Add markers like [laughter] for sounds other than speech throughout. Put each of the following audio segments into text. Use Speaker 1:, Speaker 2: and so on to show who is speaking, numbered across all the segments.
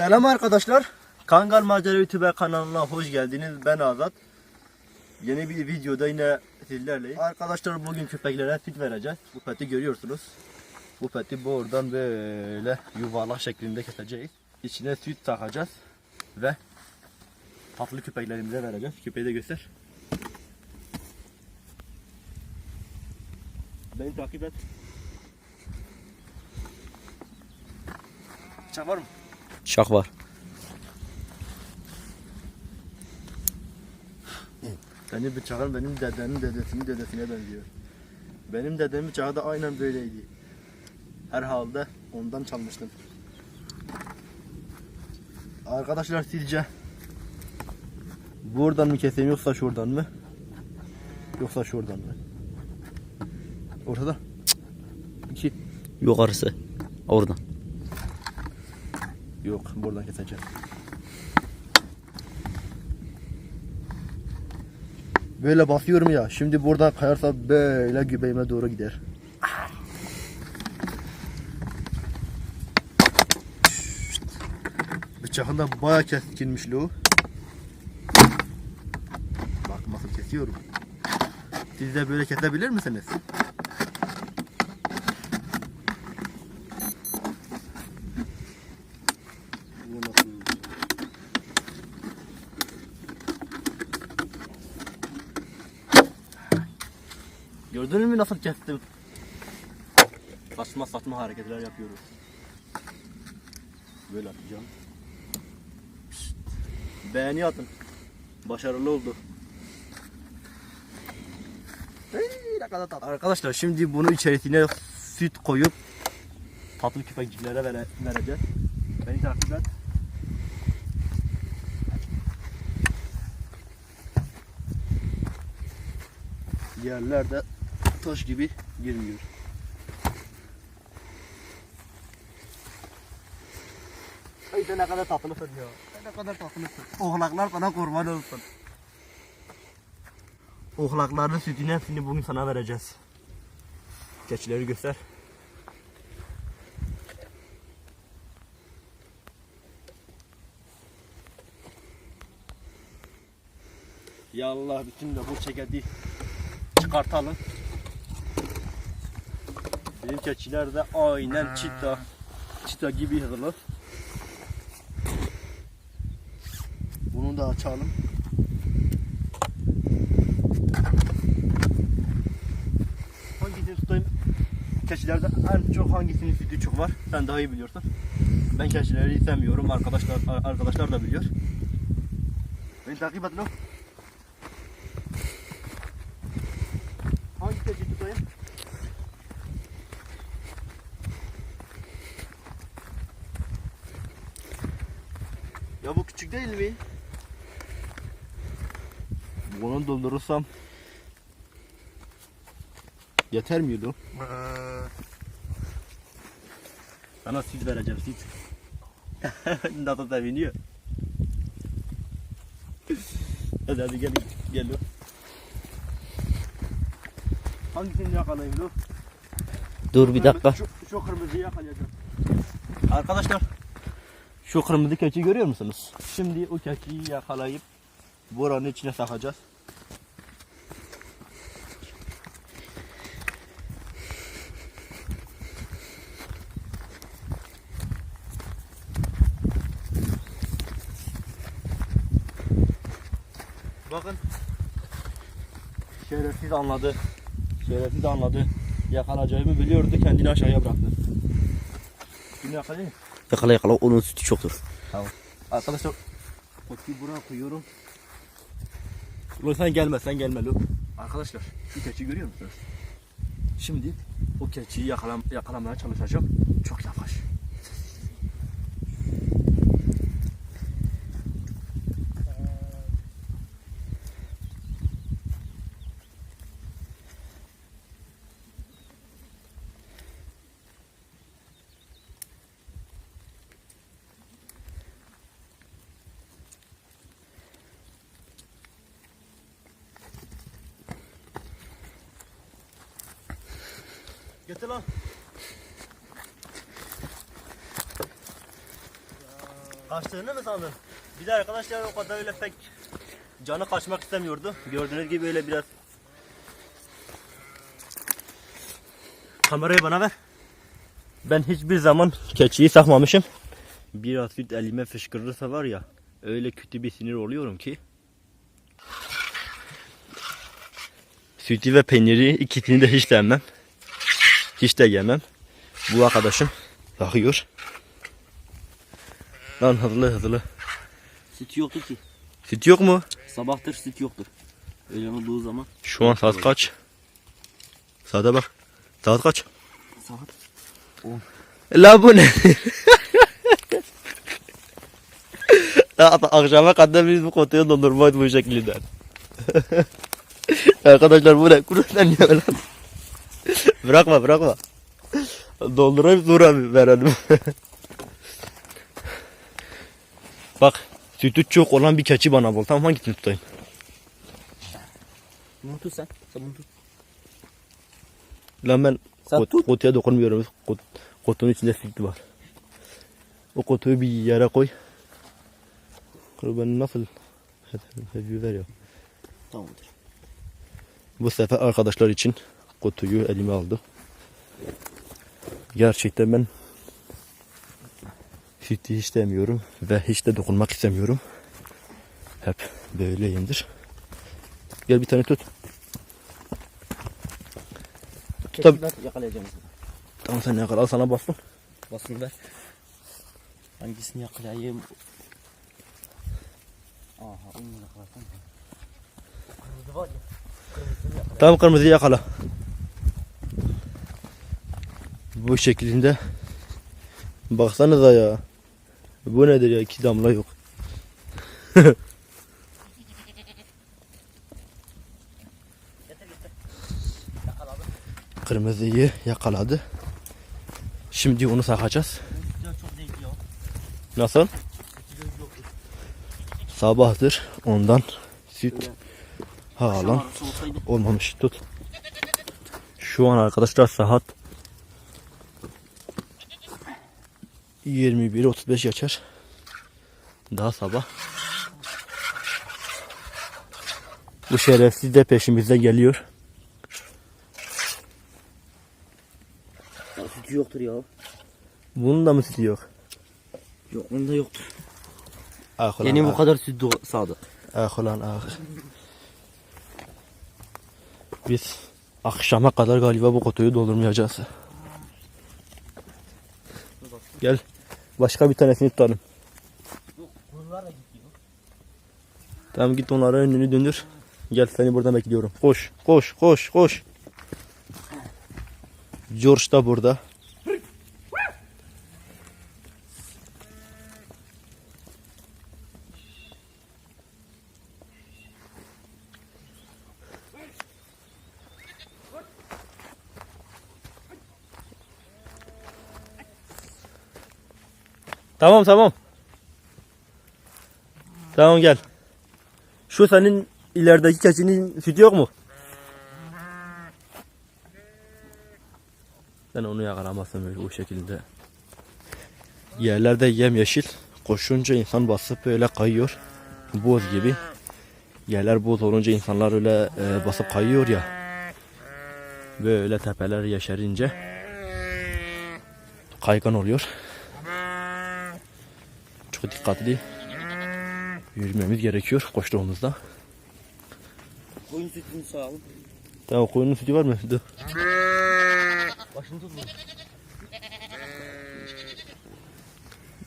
Speaker 1: Selam arkadaşlar. Kangal Macera YouTube kanalına hoş geldiniz. Ben Azat. Yeni bir videoda yine sizlerleyim. Arkadaşlar bugün köpeklere süt vereceğiz. Bu peti görüyorsunuz. Bu peti buradan böyle yuvarlak şeklinde keseceğiz. İçine süt takacağız ve tatlı köpeklerimize vereceğiz. Köpeği de göster. Beni takip et. Bıçak var mı?
Speaker 2: Şak var.
Speaker 1: Benim bıçağım benim dedemin dedesinin dedesine benziyor. Benim dedemin bıçağı da aynen böyleydi. Herhalde ondan çalmıştım. Arkadaşlar sizce buradan mı keseyim yoksa şuradan mı? Yoksa şuradan mı? Ortada. İki.
Speaker 2: Yukarısı.
Speaker 1: Yok buradan keseceğim. Böyle basıyorum ya. Şimdi buradan kayarsa böyle göbeğime doğru gider. Bıçağın da baya keskinmiş lo. Bak nasıl kesiyorum. Siz de böyle kesebilir misiniz? Bu nasıl? Gördün mü nasıl kestim? Saçma saçma hareketler yapıyoruz. Böyle atacağım. Pişt. Beğeni atın. Başarılı oldu. Arkadaşlar şimdi bunu içerisine süt koyup tatlı köpekçilere vere, vereceğiz. Beni takip et. Yerler de taş gibi girmiyor. Ay ne kadar tatlısın ya. Ne kadar tatlısın. Oğlaklar sana kurban olsun. Oğlakların sütünün hepsini bugün sana vereceğiz. Keçileri göster. Ya Allah bütün de bu çekedi çıkartalım. Benim keçiler de aynen çita çita gibi hızlı. Bunu da açalım. Hangisini tutayım? Keçilerde en çok hangisinin sütü çok var? Sen daha iyi biliyorsun. Ben keçileri sevmiyorum. Arkadaşlar arkadaşlar da biliyor. Beni takip et lan. Hangi keçi tutayım? Ya mi? Bunu doldurursam yeter miydi o? Sana süt vereceğim süt. [laughs] Nasıl seviniyor. hadi hadi gel gel. Hangisini yakalayayım lo?
Speaker 2: Dur bir dakika.
Speaker 1: Şu, şu kırmızıyı yakalayacağım. Arkadaşlar şu kırmızı keçiyi görüyor musunuz? Şimdi o keçiyi yakalayıp buranın içine sakacağız. Bakın. Şerefsiz anladı. Şerefsiz anladı. Yakalayacağımı biliyordu kendini aşağıya bıraktı. Şimdi yakalayayım.
Speaker 2: Yakala yakala onun sütü çoktur.
Speaker 1: Tamam. Arkadaşlar otuyu buraya koyuyorum. Ulan sen gelme sen gelme lo. Arkadaşlar şu keçiyi görüyor musunuz? Şimdi o keçiyi yakalam yakalamaya çalışacağım. Çok yavaş. Getir lan. Kaçtığını mı sandın? Bir de arkadaşlar o kadar öyle pek canı kaçmak istemiyordu. Gördüğünüz gibi öyle biraz Kamerayı bana ver. Ben hiçbir zaman keçiyi sakmamışım. Biraz süt elime fışkırırsa var ya öyle kötü bir sinir oluyorum ki. Sütü ve peyniri ikisini de hiç sevmem. Hiç de yemem. Bu arkadaşım bakıyor. Lan hızlı hızlı.
Speaker 2: Süt yoktu ki.
Speaker 1: Süt yok mu?
Speaker 2: Sabahtır süt yoktur. Öyle olduğu zaman.
Speaker 1: Şu an saat kaç? Saate bak. Saat kaç?
Speaker 2: Saat
Speaker 1: La bu ne? Akşama kadar biz bu kutuyu dondurmayız bu şekilde. Arkadaşlar bu ne? Kuru sen ya lan. Bırakma bırakma. Doldurayım sonra verelim. Bak sütü çok olan bir keçi bana bul. Tamam hangisini tutayım?
Speaker 2: Bunu tut sen. Sen bunu tut.
Speaker 1: Lan ben
Speaker 2: Sen tut.
Speaker 1: kutuya dokunmuyorum. Kut, kutunun içinde süt var. O kutuyu bir yere koy. Kuru ben nasıl hediye ver ya.
Speaker 2: Tamamdır.
Speaker 1: Bu sefer arkadaşlar için kutuyu elime aldım. Gerçekten ben sütü hiç demiyorum ve hiç de dokunmak istemiyorum. Hep böyleyimdir. Gel bir tane tut. Tut abi.
Speaker 2: Ver, yakalayacağım.
Speaker 1: Tamam sen yakala al sana bastım.
Speaker 2: Basını ver. Hangisini yakalayayım? Aha onu yakalasam. Kırmızı var ya. Kırmızını yakalayayım.
Speaker 1: Tamam kırmızıyı yakala. Bu şeklinde. Baksanıza ya. Bu nedir ya? İki damla yok. [laughs] Kırmızıyı yakaladı. Şimdi onu sakacağız. Nasıl? Sabahtır. Ondan süt
Speaker 2: olsaydı.
Speaker 1: olmamış. Tut. Şu an arkadaşlar saat 21.35 geçer. Daha sabah. Bu şerefsiz de peşimizde geliyor.
Speaker 2: Sütü yoktur ya.
Speaker 1: Bunun da mı sütü yok?
Speaker 2: Yok onun da yoktur.
Speaker 1: Ah ulan
Speaker 2: Yeni bu
Speaker 1: ah.
Speaker 2: kadar süt do- sağdı.
Speaker 1: Ah ulan ah. Biz akşama kadar galiba bu kutuyu doldurmayacağız. Gel. Başka bir tanesini tutalım.
Speaker 2: Bunlar da gidiyor.
Speaker 1: Tamam git onlara önünü döndür. Gel seni buradan bekliyorum. Koş, koş, koş, koş. George da burada. Tamam tamam. Tamam gel. Şu senin ilerideki keçinin sütü yok mu? Sen onu yakalamazsın böyle bu şekilde. Yerlerde yemyeşil. Koşunca insan basıp böyle kayıyor. Boz gibi. Yerler boz olunca insanlar öyle e, basıp kayıyor ya. Böyle tepeler yeşerince kaygan oluyor. Çok dikkatli yürümemiz gerekiyor koştuğumuzda.
Speaker 2: Koyun sütünü sağalım.
Speaker 1: Tamam koyunun sütü var mı? Dur.
Speaker 2: Başını tut bunu.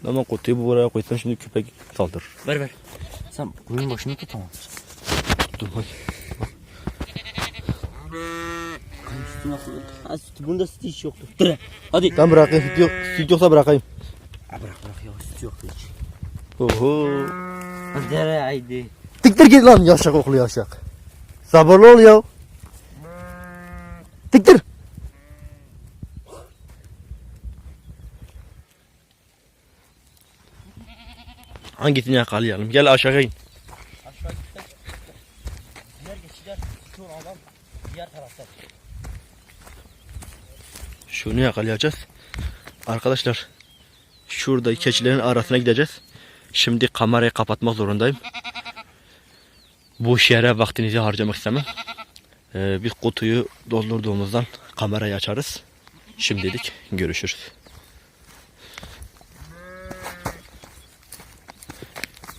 Speaker 1: Ama kutuyu bu buraya koysan şimdi köpek saldırır.
Speaker 2: Ver ver. Sen koyun başını tut tamam.
Speaker 1: Dur bak.
Speaker 2: Koyun sütü nasıl? Ha sütü bunda sütü hiç yoktur. Dur. Hadi.
Speaker 1: Tamam bırakayım süt yok. Süt yoksa bırakayım.
Speaker 2: Ha, bırak bırak ya sütü yoktu hiç.
Speaker 1: Oho.
Speaker 2: Nereye haydi.
Speaker 1: Diktir git lan yaşak okulu yaşak. Sabırlı ol ya. Diktir. Hangisini yakalayalım? Gel aşağı in.
Speaker 2: Aşağı gitmek. Diğer geçiler sütü olan adam diğer tarafta.
Speaker 1: Şunu yakalayacağız. Arkadaşlar şurada keçilerin arasına gideceğiz. Şimdi kamerayı kapatmak zorundayım. Boş yere vaktinizi harcamak istemem. Ee, biz kutuyu doldurduğumuzdan kamerayı açarız. Şimdilik görüşürüz.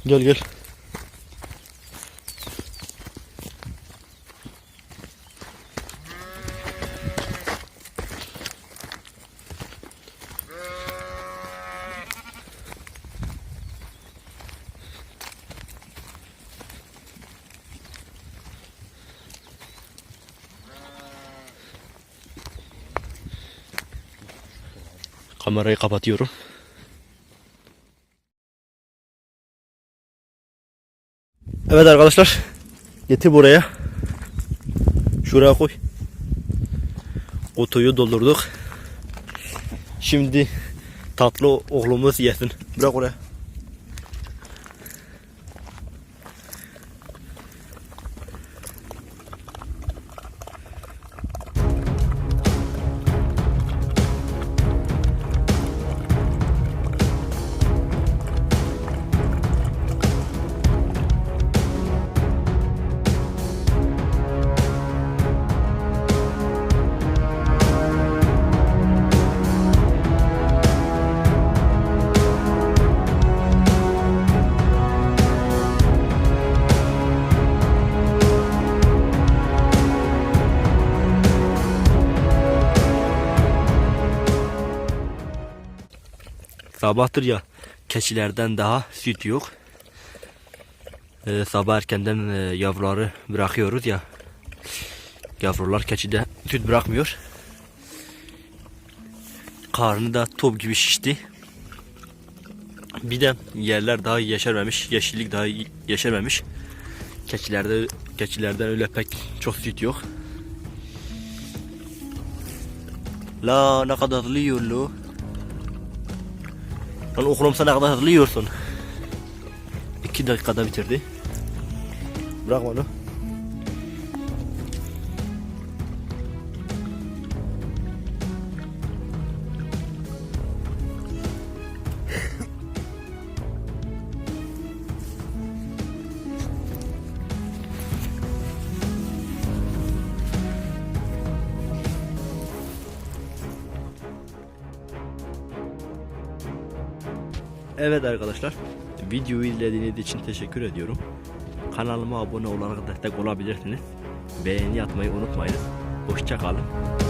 Speaker 1: Gel gel. Kamerayı kapatıyorum. Evet arkadaşlar. Getir buraya. Şuraya koy. Kutuyu doldurduk. Şimdi tatlı oğlumuz yesin. Bırak oraya. Sabahtır ya keçilerden daha süt yok. Ee, sabah erkenden e, yavruları bırakıyoruz ya. Yavrular keçide süt bırakmıyor. Karnı da top gibi şişti. Bir de yerler daha yeşermemiş, yeşillik daha yeşermemiş. Keçilerde keçilerden öyle pek çok süt yok. La ne kadar yiyor. Lan okulum sen ne kadar hızlı yiyorsun. İki dakikada bitirdi. Bırak onu. Evet arkadaşlar, videoyu izlediğiniz için teşekkür ediyorum. Kanalıma abone olarak destek olabilirsiniz. Beğeni atmayı unutmayın. Hoşça kalın.